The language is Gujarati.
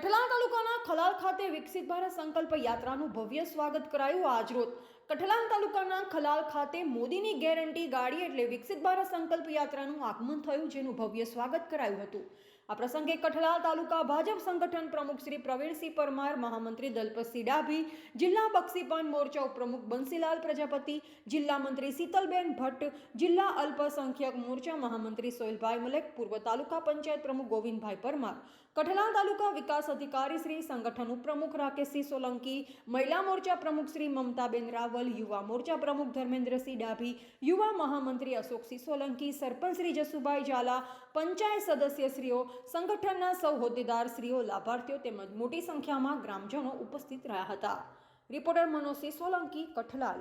કઠલાલ તાલુકાના ખલાલ ખાતે વિકસિત ભારત સંકલ્પ યાત્રાનું ભવ્ય સ્વાગત કરાયું આજરોજ કઠલાલ તાલુકાના ખલાલ ખાતે મોદીની ગેરંટી ગાડી એટલે વિકસિત ભારત સંકલ્પ યાત્રાનું આગમન થયું જેનું ભવ્ય સ્વાગત કરાયું હતું. આ પ્રસંગે કઠલાલ તાલુકા ભાજપ સંગઠન પ્રમુખ શ્રી પ્રવીણસિંહ પરમાર, મહામંત્રી દલપતસિંહ ડાભી, જિલ્લા બક્ષીપાન મોરચા ઉપપ્રમુખ બંસીલાલ પ્રજાપતિ, જિલ્લા મંત્રી શીતલબેન ભટ્ટ, જિલ્લા અલ્પસંખ્યક મોરચા મહામંત્રી સોહેલભાઈ મલેક, પૂર્વ તાલુકા પંચાયત પ્રમુખ ગોવિંદભાઈ પરમાર. કઠલાલ તાલુકા વિકાસ અધિકારી શ્રી, સંગઠન ઉપપ્રમુખ રાકેશસિંહ સોલંકી, મહિલા મોરચા પ્રમુખ શ્રી મમતાબેન રાવલ યુવા મોરચા પ્રમુખ ધર્મેન્દ્રસિંહ ડાભી, યુવા મહામંત્રી અશોકસિંહ સોલંકી સરપંચ શ્રી જસુભાઈ ઝાલા, પંચાયત સદસ્યશ્રીઓ, સંગઠનના સૌ હોદ્દેદારશ્રીઓ, લાભાર્થીઓ તેમજ મોટી સંખ્યામાં ગ્રામજનો ઉપસ્થિત રહ્યા હતા. રિપોર્ટર મનોજસિંહ સોલંકી કઠલાલ.